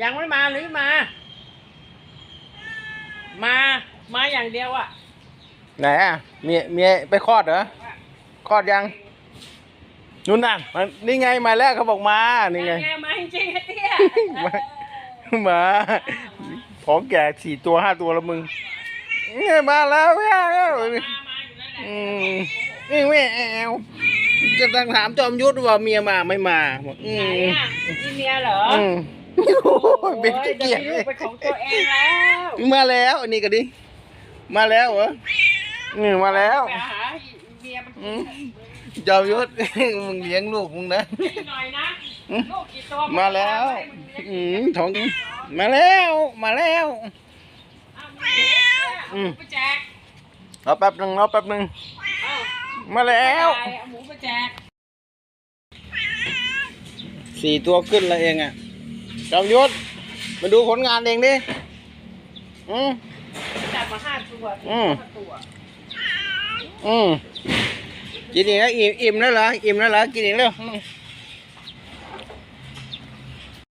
ยังไม่มาหรือมา มามาอย่างเดียวอะไหนอะเมียเมียไปคลอดเหรอคลอดยังนู่นน่ะมันนี่ไงมาแล้วเขาบอกมานี่ไง มาจริงๆไอ้เตี้ยมา มาของแก่สี่ตัวห้าตัวแล้วมึงเนี่ยมาแล้วไม่เอาแล้วมามาอยู่นั่นแหละอืมนี่ไม่เอาจะต้องถามจอมยุทธว่าเมียมาไม่มาบอกอืไหนมอะนี่เมียเหรอ อืม โอ้ยเป็นโอ้ยเกียรติดี๋วมีลูกเป็นของตัวเองแล้วมาแล้วอันนี้ก็ดิ มาแล้วเหรออืมมาแล้วไปหาเมียมันอืมจอมยุทธ มึงเลี้ยงลูกมึงนะนิดหน่อยนะอืมลูกกี่ตัวมาแล้วให้มึงเลี้ยงอืมท้อง มาแล้ว มาแล้วเอาหมูเอาหมูไปแจกรอแป๊บหนึ่งรอแป๊บหนึ่งเอามาแล้วเอาหมูไปแจกสี่ตัวขึ้นแล้วเองอะ จอมยุทธมาดูผลงานเองดิอืมจับมาห้าตัวอืมห้าตัวอืมกินอีกแล้วอิ่มอิ่มแล้วเหรออิ่มแล้วเหรอกินอีกแล้วอืม